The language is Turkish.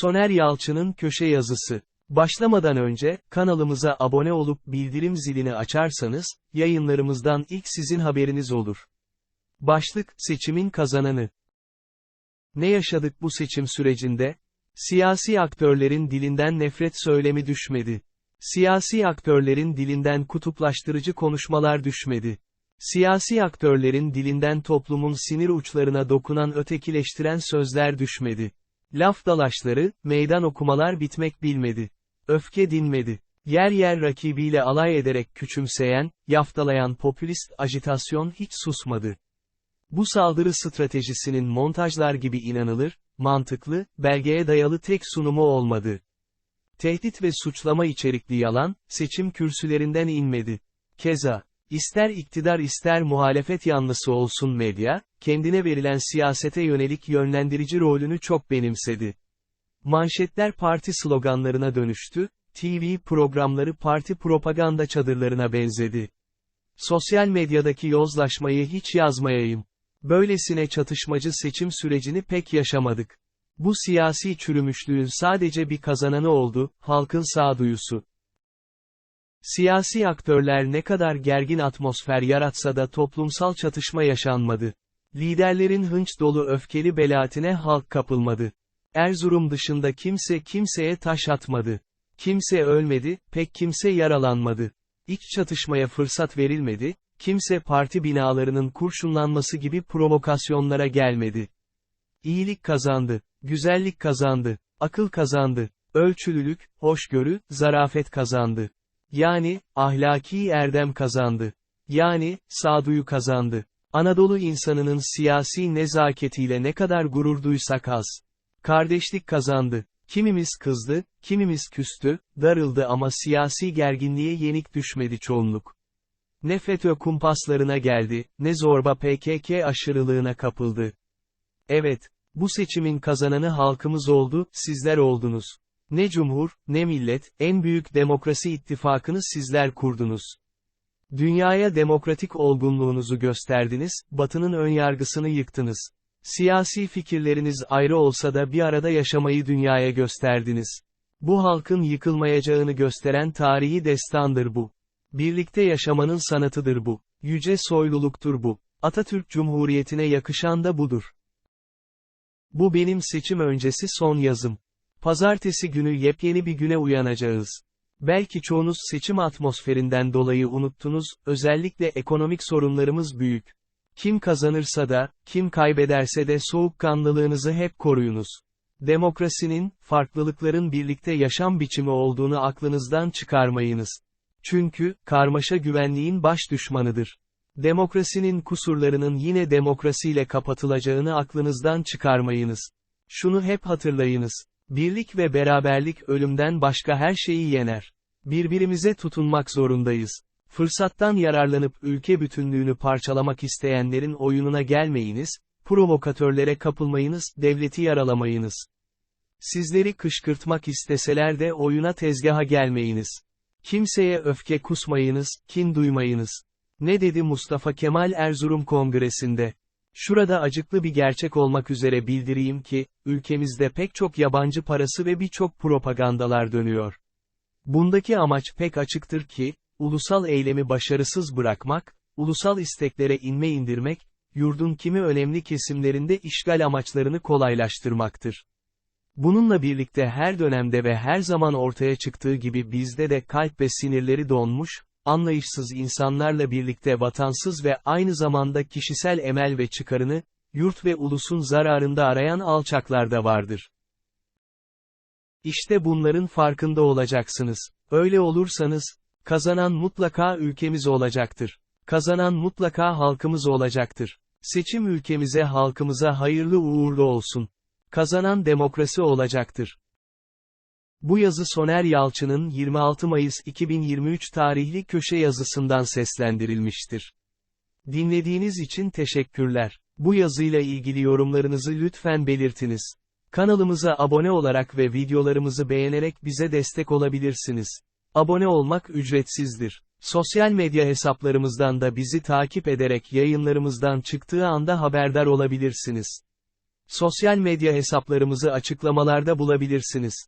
Soner Yalçın'ın köşe yazısı. Başlamadan önce, kanalımıza abone olup bildirim zilini açarsanız, yayınlarımızdan ilk sizin haberiniz olur. Başlık, seçimin kazananı. Ne yaşadık bu seçim sürecinde? Siyasi aktörlerin dilinden nefret söylemi düşmedi. Siyasi aktörlerin dilinden kutuplaştırıcı konuşmalar düşmedi. Siyasi aktörlerin dilinden toplumun sinir uçlarına dokunan ötekileştiren sözler düşmedi. Laf dalaşları, meydan okumalar bitmek bilmedi. Öfke dinmedi. Yer yer rakibiyle alay ederek küçümseyen, yaftalayan popülist ajitasyon hiç susmadı. Bu saldırı stratejisinin montajlar gibi inanılır, mantıklı, belgeye dayalı tek sunumu olmadı. Tehdit ve suçlama içerikli yalan, seçim kürsülerinden inmedi. Keza, ister iktidar ister muhalefet yanlısı olsun medya, kendine verilen siyasete yönelik yönlendirici rolünü çok benimsedi. Manşetler parti sloganlarına dönüştü, TV programları parti propaganda çadırlarına benzedi. Sosyal medyadaki yozlaşmayı hiç yazmayayım. Böylesine çatışmacı seçim sürecini pek yaşamadık. Bu siyasi çürümüşlüğün sadece bir kazananı oldu, halkın sağduyusu. Siyasi aktörler ne kadar gergin atmosfer yaratsa da toplumsal çatışma yaşanmadı. Liderlerin hınç dolu öfkeli belaatine halk kapılmadı. Erzurum dışında kimse kimseye taş atmadı. Kimse ölmedi, pek kimse yaralanmadı. İç çatışmaya fırsat verilmedi, kimse parti binalarının kurşunlanması gibi provokasyonlara gelmedi. İyilik kazandı, güzellik kazandı, akıl kazandı, ölçülülük, hoşgörü, zarafet kazandı. Yani, ahlaki erdem kazandı. Yani, sağduyu kazandı. Anadolu insanının siyasi nezaketiyle ne kadar gurur duysak az. Kardeşlik kazandı. Kimimiz kızdı, kimimiz küstü, darıldı ama siyasi gerginliğe yenik düşmedi çoğunluk. Ne FETÖ kumpaslarına geldi, ne zorba PKK aşırılığına kapıldı. Evet, bu seçimin kazananı halkımız oldu, sizler oldunuz. Ne cumhur, ne millet, en büyük demokrasi ittifakını sizler kurdunuz. Dünyaya demokratik olgunluğunuzu gösterdiniz, batının önyargısını yıktınız. Siyasi fikirleriniz ayrı olsa da bir arada yaşamayı dünyaya gösterdiniz. Bu halkın yıkılmayacağını gösteren tarihi destandır bu. Birlikte yaşamanın sanatıdır bu. Yüce soyluluktur bu. Atatürk Cumhuriyeti'ne yakışan da budur. Bu benim seçim öncesi son yazım. Pazartesi günü yepyeni bir güne uyanacağız. Belki çoğunuz seçim atmosferinden dolayı unuttunuz, özellikle ekonomik sorunlarımız büyük. Kim kazanırsa da, kim kaybederse de soğukkanlılığınızı hep koruyunuz. Demokrasinin, farklılıkların birlikte yaşam biçimi olduğunu aklınızdan çıkarmayınız. Çünkü, karmaşa güvenliğin baş düşmanıdır. Demokrasinin kusurlarının yine demokrasiyle kapatılacağını aklınızdan çıkarmayınız. Şunu hep hatırlayınız. Birlik ve beraberlik ölümden başka her şeyi yener. Birbirimize tutunmak zorundayız. Fırsattan yararlanıp ülke bütünlüğünü parçalamak isteyenlerin oyununa gelmeyiniz, provokatörlere kapılmayınız, devleti yaralamayınız. Sizleri kışkırtmak isteseler de oyuna tezgaha gelmeyiniz. Kimseye öfke kusmayınız, kin duymayınız. Ne dedi Mustafa Kemal Erzurum Kongresi'nde? Şurada acıklı bir gerçek olmak üzere bildireyim ki, ülkemizde pek çok yabancı parası ve birçok propagandalar dönüyor. Bundaki amaç pek açıktır ki, ulusal eylemi başarısız bırakmak, ulusal isteklere inme indirmek, yurdun kimi önemli kesimlerinde işgal amaçlarını kolaylaştırmaktır. Bununla birlikte her dönemde ve her zaman ortaya çıktığı gibi bizde de kalp ve sinirleri donmuş, anlayışsız insanlarla birlikte vatansız ve aynı zamanda kişisel emel ve çıkarını, yurt ve ulusun zararında arayan alçaklar da vardır. İşte bunların farkında olacaksınız. Öyle olursanız, kazanan mutlaka ülkemiz olacaktır. Kazanan mutlaka halkımız olacaktır. Seçim ülkemize halkımıza hayırlı uğurlu olsun. Kazanan demokrasi olacaktır. Bu yazı Soner Yalçın'ın 26 Mayıs 2023 tarihli köşe yazısından seslendirilmiştir. Dinlediğiniz için teşekkürler. Bu yazıyla ilgili yorumlarınızı lütfen belirtiniz. Kanalımıza abone olarak ve videolarımızı beğenerek bize destek olabilirsiniz. Abone olmak ücretsizdir. Sosyal medya hesaplarımızdan da bizi takip ederek yayınlarımızdan çıktığı anda haberdar olabilirsiniz. Sosyal medya hesaplarımızı açıklamalarda bulabilirsiniz.